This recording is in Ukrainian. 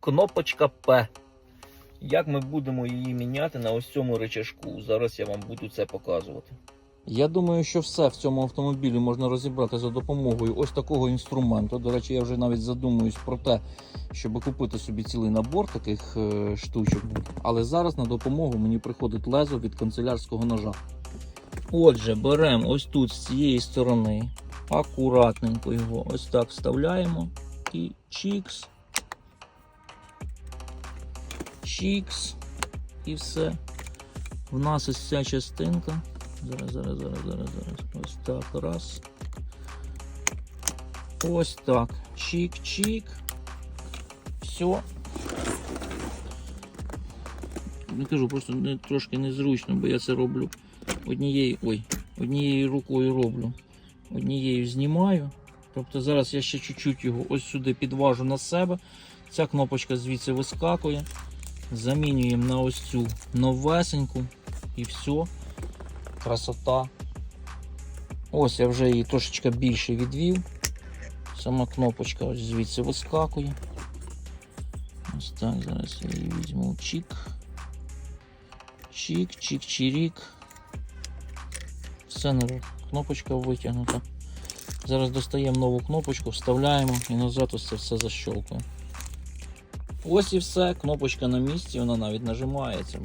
кнопочка П. Як ми будемо її міняти на ось цьому речашку? Зараз я вам буду це показувати. Я думаю, що все в цьому автомобілі можна розібрати за допомогою ось такого інструменту. До речі, я вже навіть задумуюсь про те, щоб купити собі цілий набор таких е, штучок. Але зараз на допомогу мені приходить лезо від канцелярського ножа. Отже, беремо ось тут з цієї сторони, акуратненько його ось так вставляємо і чікс. Чікс. І все. В нас ось ця частинка. Зараз, зараз, зараз, зараз, зараз. Ось так. Раз. Ось так. Чік-чік. Все. Не кажу, просто не, трошки незручно, бо я це роблю однією, ой, однією рукою роблю. Однією знімаю. Тобто зараз я ще чуть-чуть його ось сюди підважу на себе. Ця кнопочка звідси вискакує. Замінюємо на ось цю новесеньку. І все. Красота. Ось я вже її трошечки більше відвів. Сама кнопочка ось звідси вискакує. Ось так, зараз я її візьму. Чик. Чик, чик, чирік. Все, кнопочка витягнута. Зараз достаємо нову кнопочку, вставляємо і назад ось це все защолкуємо. Ось і все, кнопочка на місці, вона навіть нажимається.